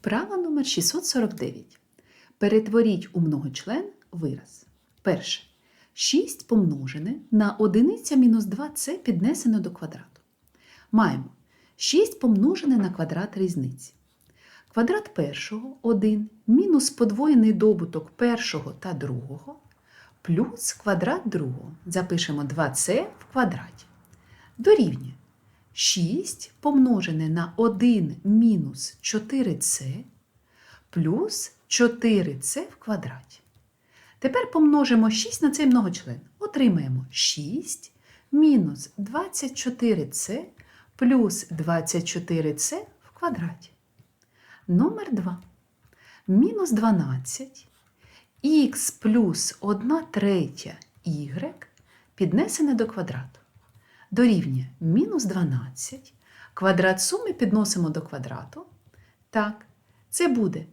Вправа номер 649. Перетворіть у многочлен вираз. Перше. 6 помножене на одиниця мінус 2c піднесено до квадрату. Маємо 6 помножене на квадрат різниці. Квадрат першого 1 мінус подвоєний добуток першого та другого плюс квадрат другого. Запишемо 2c в квадраті. Дорівнює 6 помножене на 1 мінус 4c плюс 4c в квадраті. Тепер помножимо 6 на цей многочлен. Отримаємо 6 мінус 24c плюс 24c в квадраті. Номер 2. Мінус 12 х плюс 1 третя y піднесене до квадрату. Дорівнює мінус 12. Квадрат суми підносимо до квадрату. Так, це буде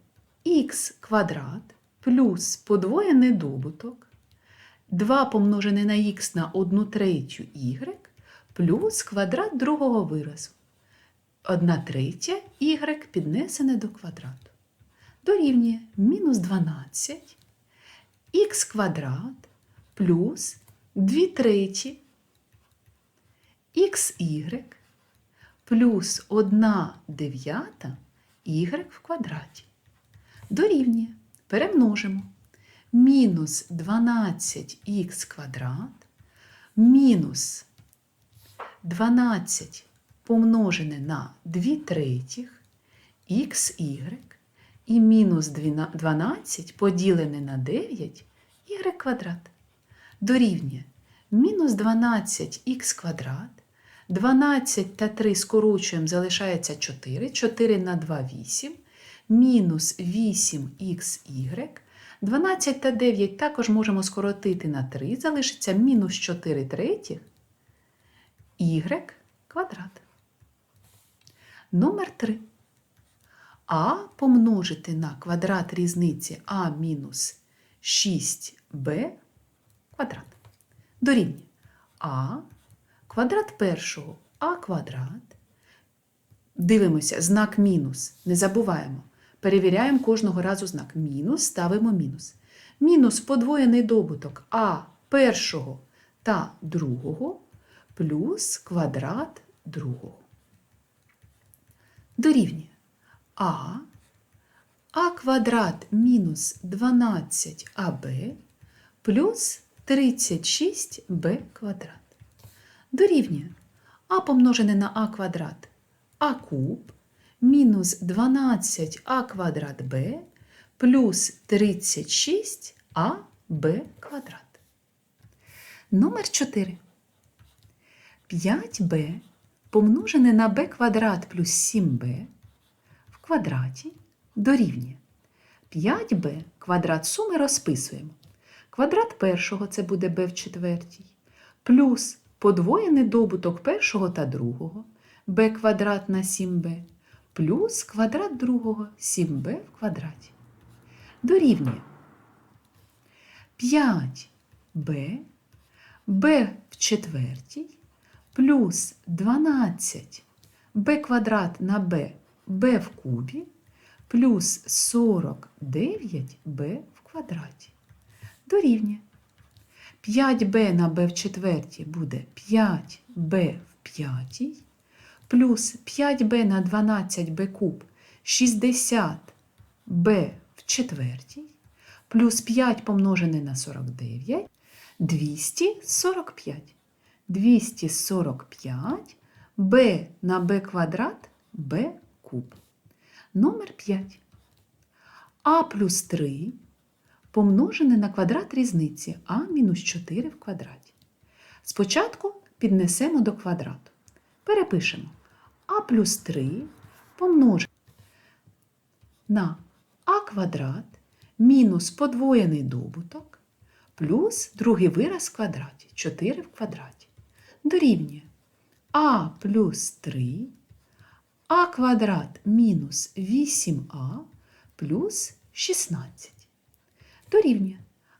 х квадрат плюс подвоєний добуток 2 помножене на х на 1 третю y плюс квадрат другого виразу. 1 третя y піднесене до квадрату. Дорівнює мінус 12 х квадрат плюс 2 треті xy плюс 1 дев'ята y в квадраті. Дорівнює. Перемножимо. Мінус 12х квадрат мінус 12 помножене на 2 третіх xy і мінус 12 поділене на 9 y квадрат. Дорівнює мінус 12х квадрат. 12 та 3 скорочуємо, залишається 4. 4 на 2 – 8. Мінус 8xy. 12 та 9 також можемо скоротити на 3. Залишиться мінус 4 третіх y квадрат. Номер 3. А помножити на квадрат різниці а мінус 6b квадрат. Дорівнює а квадрат першого а квадрат. Дивимося, знак мінус. Не забуваємо. Перевіряємо кожного разу знак мінус, ставимо мінус. Мінус подвоєний добуток а першого та другого плюс квадрат другого. Дорівнює а, а квадрат мінус 12аб плюс 36b квадрат. Дорівнює а помножене на а квадрат а куб мінус 12а квадрат b плюс 36аб квадрат. Номер 4. 5b помножене на b квадрат плюс 7b в квадраті дорівнює 5b квадрат суми розписуємо. Квадрат першого це буде b в четвертій, плюс подвоєний добуток першого та другого b квадрат на 7b, плюс квадрат другого 7b в квадраті. Дорівнює 5b, b в четвертій, плюс 12 b квадрат на b, b в кубі, плюс 49b в квадраті. Дорівнює. 5b на b в четвертій буде 5b в п'ятій, плюс 5b на 12b куб 60b в четвертій, плюс 5 помножене на 49 245. 245 b на b квадрат b куб. Номер 5. А плюс 3 помножене на квадрат різниці а мінус 4 в квадраті. Спочатку піднесемо до квадрату. Перепишемо а плюс 3 помножене на а квадрат мінус подвоєний добуток плюс другий вираз в квадраті 4 в квадраті. Дорівнює а плюс 3 а квадрат мінус 8а плюс 16. Дорівнює.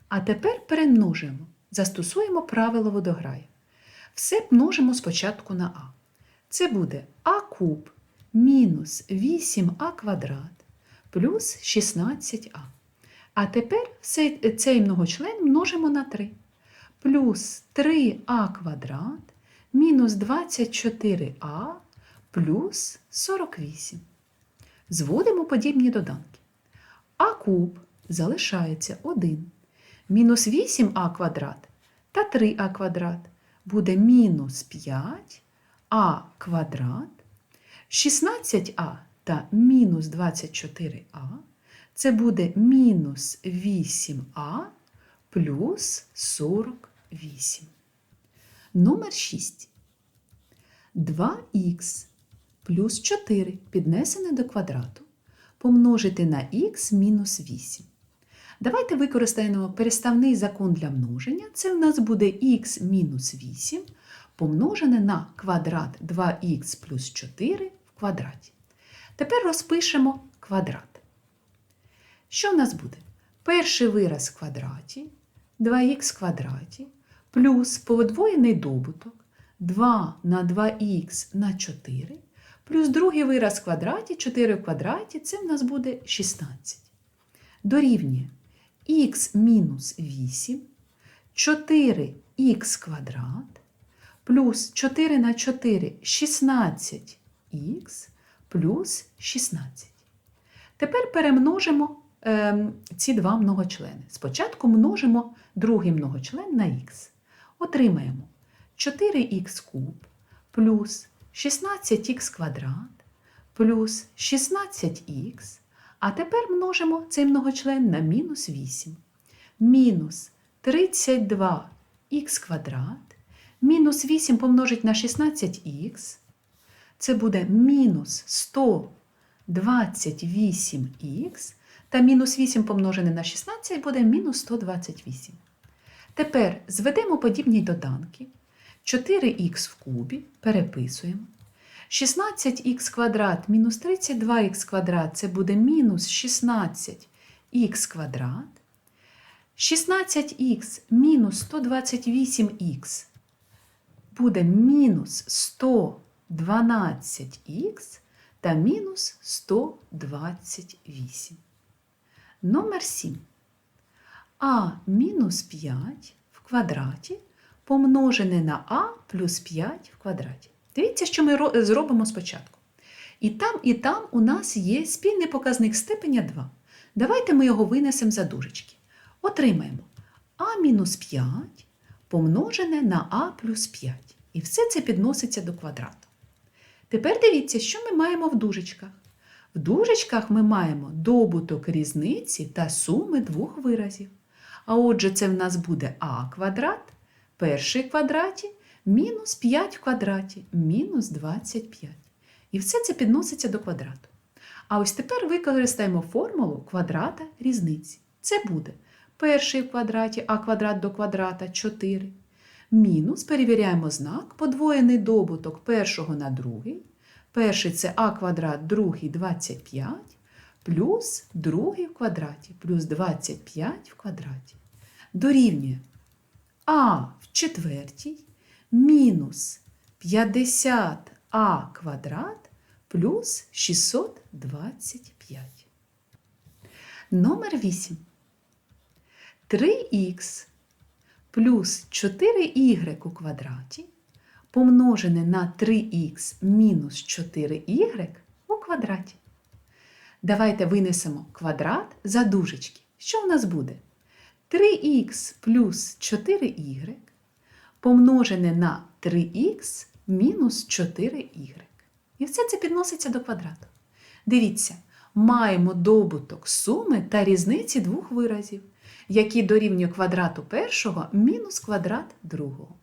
А тепер перемножуємо. Застосуємо правило водограю. Все множимо спочатку на а. Це буде а куб мінус 8а квадрат плюс 16а. А тепер цей, многочлен множимо на 3. Плюс 3а квадрат мінус 24а плюс 48. Зводимо подібні доданки. А куб залишається 1. Мінус 8а квадрат та 3а квадрат буде мінус 5а квадрат. 16а та мінус 24а це буде мінус 8а плюс 48. Номер 6. 2х плюс 4 піднесене до квадрату помножити на х мінус 8. Давайте використаємо переставний закон для множення. Це у нас буде х мінус 8 помножене на квадрат 2х плюс 4 в квадраті. Тепер розпишемо квадрат. Що в нас буде? Перший вираз в квадраті 2х в квадраті плюс подвоєний добуток 2 на 2х на 4 плюс другий вираз в квадраті 4 в квадраті це в нас буде 16. Дорівнює х мінус 8, 4х квадрат плюс 4 на 4 16х плюс 16. Тепер перемножимо ем, ці два многочлени. Спочатку множимо другий многочлен на х. Отримаємо 4х куб плюс 16х квадрат плюс 16х. А тепер множимо цей многочлен на мінус 8. Мінус 32х квадрат. Мінус 8 помножить на 16х. Це буде мінус 128х. Та мінус 8 помножене на 16 буде мінус 128. Тепер зведемо подібні доданки. 4х в кубі переписуємо. 16х квадрат мінус 32х квадрат це буде мінус 16х квадрат. 16х мінус 128х буде мінус 112х та мінус 128. Номер 7. А мінус 5 в квадраті помножене на а плюс 5 в квадраті. Дивіться, що ми зробимо спочатку. І там, і там у нас є спільний показник степеня 2. Давайте ми його винесемо за дужечки. Отримаємо а мінус 5 помножене на а плюс 5. І все це підноситься до квадрату. Тепер дивіться, що ми маємо в дужечках. В дужечках ми маємо добуток різниці та суми двох виразів. А отже, це в нас буде а квадрат, перший квадраті, мінус 5 в квадраті, мінус 25. І все це підноситься до квадрату. А ось тепер використаємо формулу квадрата різниці. Це буде перший в квадраті, а квадрат до квадрата 4. Мінус перевіряємо знак, подвоєний добуток першого на другий. Перший це а квадрат, другий 25, плюс другий в квадраті, плюс 25 в квадраті. Дорівнює а в четвертій мінус 50а квадрат плюс 625. Номер 8. 3х плюс 4y у квадраті помножене на 3х мінус 4y у квадраті. Давайте винесемо квадрат за дужечки. Що в нас буде? 3х плюс 4y помножене на 3х мінус 4y. І все це підноситься до квадрату. Дивіться, маємо добуток суми та різниці двох виразів, які дорівнює квадрату першого мінус квадрат другого.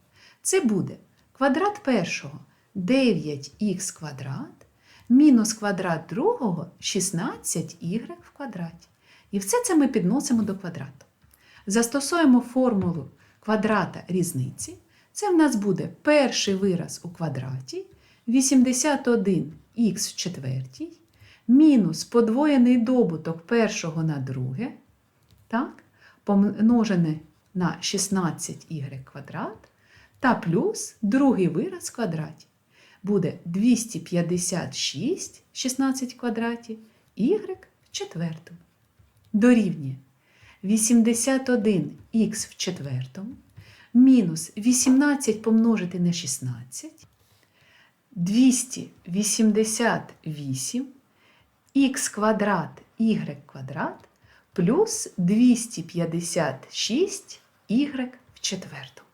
Це буде квадрат першого 9х квадрат мінус квадрат другого 16y в квадраті. І все це ми підносимо до квадрату. Застосуємо формулу квадрата різниці. Це в нас буде перший вираз у квадраті 81х в четвертій, мінус подвоєний добуток першого на друге, так, помножене на 16y квадрат, та плюс другий вираз в квадраті. Буде 256 16 в квадраті, y в четвертому дорівнює 81х в четвертому мінус 18 помножити на 16 288 х квадрат y квадрат плюс 256 y в четвертому.